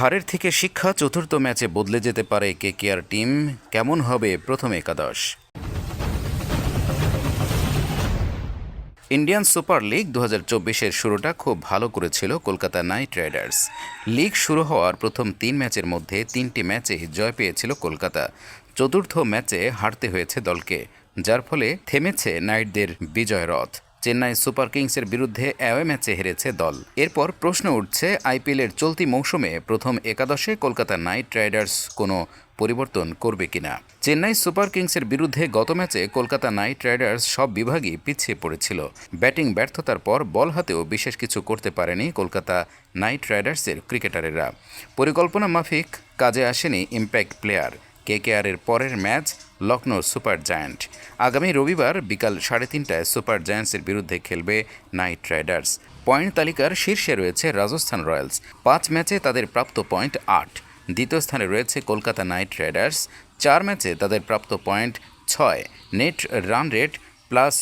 হারের থেকে শিক্ষা চতুর্থ ম্যাচে বদলে যেতে পারে কেকেআর টিম। কেমন হবে প্রথম একাদশ? ইন্ডিয়ান সুপার লিগ দু হাজার শুরুটা খুব ভালো করেছিল কলকাতা নাইট রাইডার্স। লিগ শুরু হওয়ার প্রথম তিন ম্যাচের মধ্যে তিনটি ম্যাচে জয় পেয়েছিল কলকাতা। চতুর্থ ম্যাচে হারতে হয়েছে দলকে, যার ফলে থেমেছে নাইটদের বিজয় রথ। চেন্নাই সুপার কিংসের বিরুদ্ধে অ্যাওয়ে ম্যাচে হেরেছে দল। এরপর প্রশ্ন উঠছে আইপিএলের চলতি মৌসুমে প্রথম একাদশে কলকাতা নাইট রাইডার্স কোনো পরিবর্তন করবে কিনা? চেন্নাই সুপার কিংসের বিরুদ্ধে গত ম্যাচে কলকাতা নাইট রাইডার্স সব বিভাগই পিছিয়ে পড়েছিল। ব্যাটিং ব্যর্থতার পর বল হাতেও বিশেষ কিছু করতে পারেনি কলকাতা নাইট রাইডার্সের ক্রিকেটারেরা। পরিকল্পনা মাফিক, কাজে আসেনি ইম্প্যাক্ট প্লেয়ার। কেকেআরের পরের ম্যাচ লখনৌ সুপার জায়ান্ট। আগামী রবিবার বিকাল সাড়ে তিনটায় সুপার জায়ান্টসের বিরুদ্ধে খেলবে নাইট রাইডার্স। পয়েন্ট তালিকার শীর্ষে রয়েছে রাজস্থান রয়্যালস। পাঁচ ম্যাচে তাদের প্রাপ্ত পয়েন্ট আট। দ্বিতীয় স্থানে রয়েছে কলকাতা নাইট রাইডার্স। চার ম্যাচে তাদের প্রাপ্ত পয়েন্ট ছয়। Net run rate plus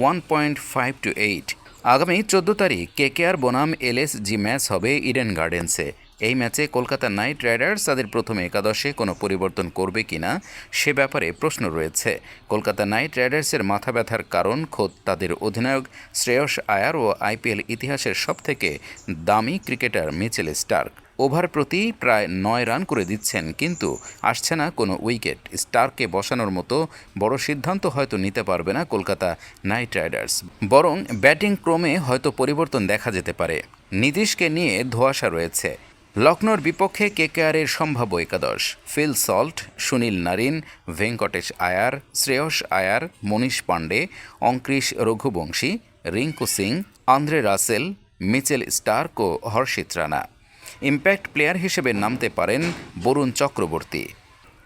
one point five two eight. আগামী চোদ্দ তারিখ কেকেআর বনাম এলএসজি ম্যাচ হবে ইডেন গার্ডেন্সে। এই ম্যাচে কলকাতা নাইট রাইডার্স তাদের প্রথম একাদশে কোনো পরিবর্তন করবে কিনা সে ব্যাপারে প্রশ্ন রয়েছে। কলকাতা নাইট রাইডার্সের মাথা ব্যথার কারণ খোদ তাদের অধিনায়ক শ্রেয়স আয়ার ও আইপিএল ইতিহাসের সবথেকে দামি ক্রিকেটার মিচেল স্টার্ক। ওভার প্রতি প্রায় নয় রান করে দিচ্ছেন, কিন্তু আসছে না কোনো উইকেট। স্টারকে বসানোর মতো বড় সিদ্ধান্ত হয়তো নিতে পারবে না কলকাতা নাইট রাইডার্স। বরং ব্যাটিং ক্রমে হয়তো পরিবর্তন দেখা যেতে পারে। নীতিশকে নিয়ে ধোঁয়াশা রয়েছে। লখনৌর বিপক্ষে কেকেআরের সম্ভাব্য একাদশ, Phil Salt, Sunil Narine, Venkatesh Iyer, Shreyas Iyer, Manish Pandey, Angkrish Raghuvanshi, Rinku Singh, Andre Russell, Mitchell Starc ও হর্ষিত রানা। ইম্প্যাক্ট প্লেয়ার হিসেবে নামতে পারেন বরুণ চক্রবর্তী।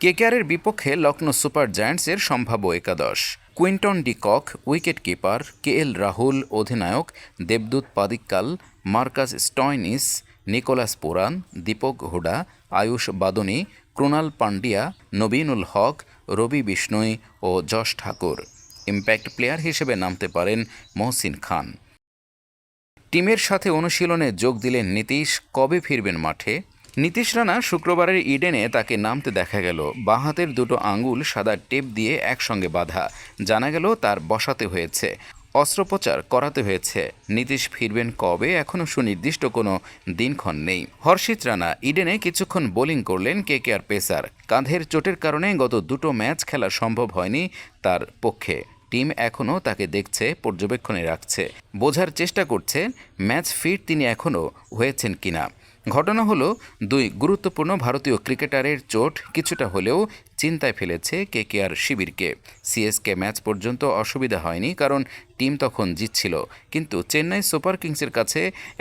কেকেআরের বিপক্ষে লখনৌ সুপার জায়ান্টসের সম্ভাব্য একাদশ, Quinton de Kock, wicket keeper, K L Rahul, অধিনায়ক, দেবদূত Padikkal, Marcus Stoinis Nicholas Pooran Deepak Hooda, Ayush Badoni Krunal Pandya Naveenul Haq, Ravi Bishnoi ও Yash Thakur. Impact player হিসেবে নামতে পারেন মহসিন খান। টিমের সাথে অনুশীলনে যোগ দিলেন নীতিশ, কবে ফিরবেন মাঠে? নীতিশ রানা শুক্রবারের ইডেনে তাকে নামতে দেখা গেল। বাঁহাতের দুটো আঙ্গুল সাদা টেপ দিয়ে একসঙ্গে বাঁধা। জানা গেল তার বসাতে হয়েছে। অস্ত্রোপচার করাতে হয়েছে। নীতিশ ফিরবেন কবে এখনও সুনির্দিষ্ট কোনো দিনক্ষণ নেই। হর্ষিত রানা, ইডেনে কিছুক্ষণ বোলিং করলেন কে কে আর পেসার। কাঁধের চোটের কারণে গত দুটো ম্যাচ খেলা সম্ভব হয়নি তার পক্ষে। টিম এখনও তাকে দেখছে, পর্যবেক্ষণে রাখছে। বোঝার চেষ্টা করছে, ম্যাচ ফিট তিনি এখনও হয়েছেন কিনা। ঘটনা হলো, দুই গুরুত্বপূর্ণ ভারতীয় ক্রিকেটারের চোট কিছুটা হলেও চিন্তায় ফেলেছে কেকেআর শিবিরকে। সিএসকে ম্যাচ পর্যন্ত অসুবিধা হয়নি কারণ টিম তখন জিতছিল। কিন্তু চেন্নাই সুপার কিংসের কাছে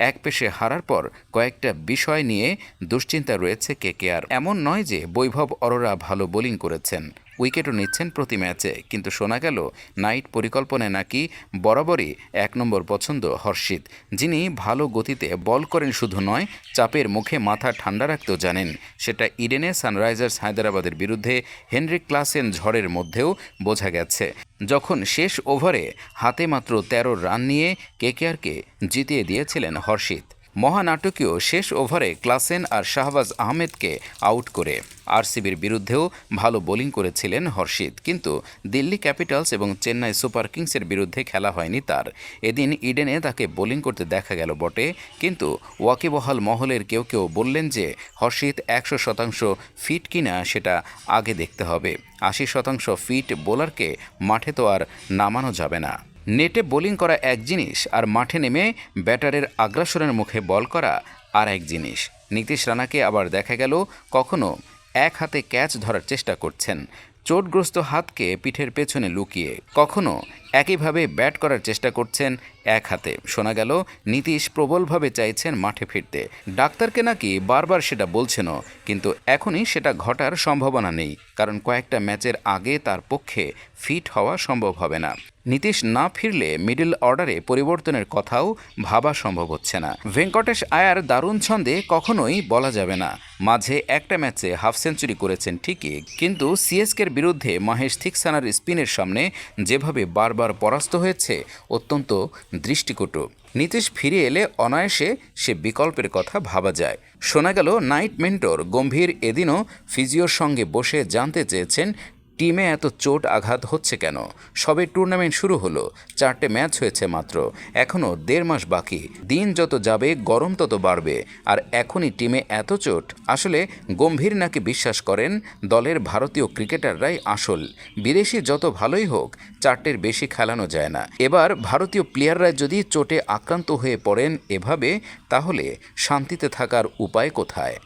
এক পেশে হারার পর কয়েকটা বিষয় নিয়ে দুশ্চিন্তা রয়েছে কেকেআর। এমন নয় যে বৈভব অরোরা ভালো বোলিং করেছেন। উইকেটও নিচ্ছেন প্রতি ম্যাচে। কিন্তু শোনা গেল, নাইট পরিকল্পনায় নাকি বরাবরই এক নম্বর পছন্দ হর্ষিত, যিনি ভালো গতিতে বল করেন শুধু নয়, চাপের মুখে মাথা ঠান্ডা রাখতেও জানেন। সেটা ইডেনে সানরাইজার্স হায়দ্রাবাদের বিরুদ্ধে হেনরি ক্লাসেন ঝড়ের মধ্যেও বোঝা গেছে। যখন শেষ ওভারে হাতে মাত্র ১৩ রান নিয়ে কেকেআরকে জিতিয়ে দিয়েছিলেন হর্ষিত। মহানাটকীয় শেষ ওভারে ক্লাসেন আর শাহবাজ আহমেদকে আউট করে। আরসিবির বিরুদ্ধেও ভালো বোলিং করেছিলেন হর্ষিত, কিন্তু দিল্লি ক্যাপিটালস এবং চেন্নাই সুপার কিংসের বিরুদ্ধে খেলা হয়নি তার। এদিন ইডেনে তাকে বোলিং করতে দেখা গেল বটে, কিন্তু ওয়াকিবহাল মহলের কেউ কেউ বললেন যে হর্ষিত একশো শতাংশ ফিট কিনা সেটা আগে দেখতে হবে। আশি শতাংশ ফিট বোলারকে মাঠে তো আর নামানো যাবে না। নেটে বোলিং করা এক জিনিস আর মাঠে নেমে ব্যাটারের আগ্রাসনের মুখে বল করা আর এক জিনিস। নীতিশ রানাকে আবার দেখা গেল কখনো এক হাতে ক্যাচ ধরার চেষ্টা করছেন। চোটগ্রস্ত হাতকে পিঠের পেছনে লুকিয়ে কখনও একইভাবে ব্যাট করার চেষ্টা করছেন এক হাতে। শোনা গেল, নীতিশ প্রবলভাবে চাইছেন মাঠে ফিরতে। ডাক্তারকে নাকি বারবার সেটা বলছেনও, কিন্তু এখনই সেটা ঘটার সম্ভাবনা নেই, কারণ কয়েকটা ম্যাচের আগে তার পক্ষে ফিট হওয়া সম্ভব হবে না। নীতিশ না ফিরলে মিডল অর্ডারে পরিবর্তনের কথাও ভাবা সম্ভব হচ্ছে না। ভেঙ্কটেশ আয়ার দারুণ ছন্দে কখনোই বলা যাবে না। মাঝে একটা ম্যাচে হাফ সেঞ্চুরি করেছেন ঠিকই, কিন্তু সিএসকের বিরুদ্ধে মহেশ থিকসানার স্পিনের সামনে যেভাবে বারবার পরাস্ত হয়েছে, অত্যন্ত দৃষ্টিকটু। নীতিশ ফিরে এলে অনায়াসে সে বিকল্পের কথা ভাবা যায়। শোনা গেল নাইট মেন্টর গম্ভীর এদিনও ফিজিওর সঙ্গে বসে জানতে চেয়েছেন টিমে এত চোট আঘাত হচ্ছে কেন? সবে টুর্নামেন্ট শুরু হলো, চারটে ম্যাচ হয়েছে মাত্র। এখনও দেড় মাস বাকি। দিন যত যাবে, গরম তত বাড়বে। আর এখনই টিমে এত চোট, আসলে গম্ভীর নাকি বিশ্বাস করেন? দলের ভারতীয় ক্রিকেটাররাই আসল। বিদেশি যত ভালোই হোক, চারটের বেশি খেলানো যায় না। এবার ভারতীয় প্লেয়াররা যদি চোটে আক্রান্ত হয়ে পড়েন এভাবে, তাহলে শান্তিতে থাকার উপায় কোথায়?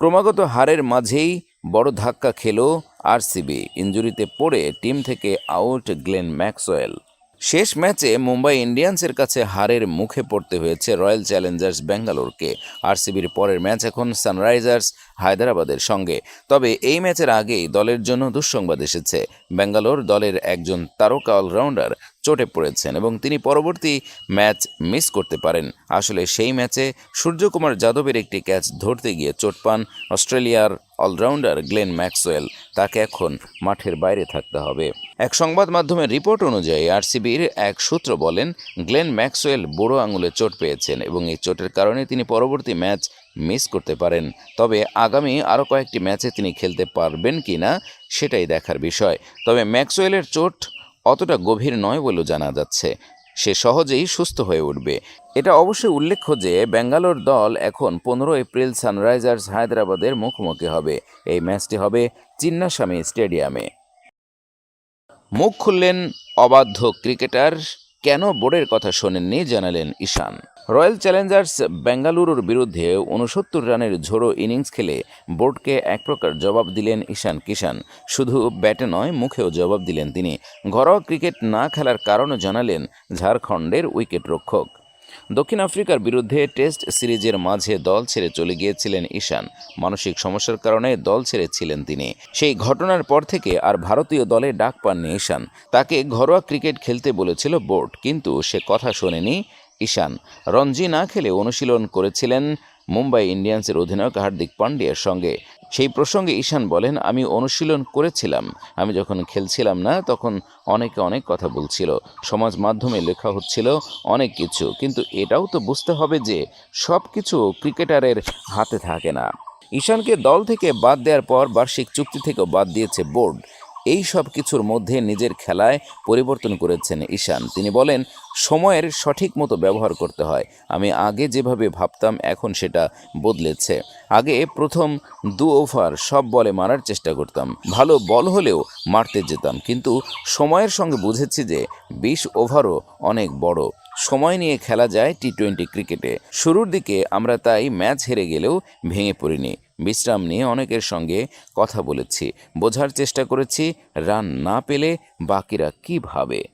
ক্রমাগত হারের মাঝেই বড় ধাক্কা খেলো আরসিবি ইঞ্জুরিতে পড়ে টিম থেকে আউট গ্লেন ম্যাক্সওয়েল। শেষ ম্যাচে মুম্বাই ইন্ডিয়ান্সের কাছে হারের মুখে পড়তে হয়েছে রয়্যাল চ্যালেঞ্জার্স ব্যাঙ্গালোরকে। আরসিবির পরের ম্যাচ এখন সানরাইজার্স হায়দ্রাবাদের সঙ্গে। তবে এই ম্যাচের আগেই দলের জন্য দুঃসংবাদ এসেছে। ব্যাঙ্গালোর দলের একজন তারকা অলরাউন্ডার চোটে পড়েছেন এবং তিনি পরবর্তী ম্যাচ মিস করতে পারেন। আসলে সেই ম্যাচে সূর্যকুমার যাদবের একটি ক্যাচ ধরতে গিয়ে চোট পান অস্ট্রেলিয়ার অলরাউন্ডার গ্লেন ম্যাক্সওয়েল। তাকে এখন মাঠের বাইরে থাকতে হবে। এক সংবাদ মাধ্যমের রিপোর্ট অনুযায়ী আরসিবির এক সূত্র বলেন, গ্লেন ম্যাক্সওয়েল বুড়ো আঙুলে চোট পেয়েছেন এবং এই চোটের কারণে তিনি পরবর্তী ম্যাচ মিস করতে পারেন। তবে আগামী আরও কয়েকটি ম্যাচে তিনি খেলতে পারবেন কি না সেটাই দেখার বিষয়। তবে ম্যাক্সওয়েলের চোট অতটা গভীর নয় বলেও জানা যাচ্ছে। সে সহজেই সুস্থ হয়ে উঠবে। এটা অবশ্যই উল্লেখ্য যে, ব্যাঙ্গালোর দল এখন পনেরো এপ্রিল সানরাইজার্স হায়দ্রাবাদের মুখোমুখি হবে। এই ম্যাচটি হবে চিন্নাস্বামী স্টেডিয়ামে। মুখ খুললেন অবাধ্য ক্রিকেটার কেন বোর্ডের কথা শোনেননি জানালেন ঈশান। রয়্যাল চ্যালেঞ্জার্স বেঙ্গালুরুর বিরুদ্ধে উনসত্তর রানের ঝোড়ো ইনিংস খেলে বোর্ডকে এক প্রকার জবাব দিলেন ঈশান কিষান শুধু ব্যাটে নয়, মুখেও জবাব দিলেন তিনি। ঘরোয়া ক্রিকেট না খেলার কারণও জানালেন ঝাড়খণ্ডের উইকেট রক্ষক দক্ষিণ আফ্রিকার বিরুদ্ধে টেস্ট সিরিজের মাঝে দল ছেড়ে চলে গিয়েছিলেন ঈশান। মানসিক সমস্যার কারণে দল ছেড়েছিলেন তিনি। সেই ঘটনার পর থেকে আর ভারতীয় দলে ডাক পাননি ঈশান। তাকে ঘরোয়া ক্রিকেট খেলতে বলেছিল বোর্ড, কিন্তু সে কথা শোনেনি ঈশান। রঞ্জি না খেলে অনুশীলন করেছিলেন মুম্বাই ইন্ডিয়ান্সের অধিনায়ক হার্দিক পান্ডিয়ার সঙ্গে। সেই প্রসঙ্গে ঈশান বলেন, আমি অনুশীলন করেছিলাম। আমি যখন খেলছিলাম না, তখন অনেকে অনেক কথা বলছিল। সমাজ মাধ্যমে লেখা হচ্ছিল অনেক কিছু। কিন্তু এটাও তো বুঝতে হবে যে সব কিছু ক্রিকেটারের হাতে থাকে না। ঈশানকে দল থেকে বাদ দেওয়ার পর বার্ষিক চুক্তি থেকেও বাদ দিয়েছে বোর্ড। এই সব কিছুর মধ্যে নিজের খেলায় পরিবর্তন করেছেন ঈশান। তিনি বলেন, সময়ের সঠিক মতো ব্যবহার করতে হয়। আমি আগে যেভাবে ভাবতাম, এখন সেটা বদলেছে। আগে প্রথম দু ওভার সব বলে মারার চেষ্টা করতাম। ভালো বল হলেও মারতে যেতাম। কিন্তু সময়ের সঙ্গে বুঝেছি যে, বিশ ওভারও অনেক বড়। সময় নিয়ে খেলা যায় টি টোয়েন্টি ক্রিকেটে। শুরুর দিকে আমরা তাই ম্যাচ হেরে গেলেও ভেঙে পড়িনি। বিশ্রাম নিয়ে অনেকের সঙ্গে কথা বলেছি। বোঝার চেষ্টা করেছি, রান না পেলে বাকিরা কী ভাবে?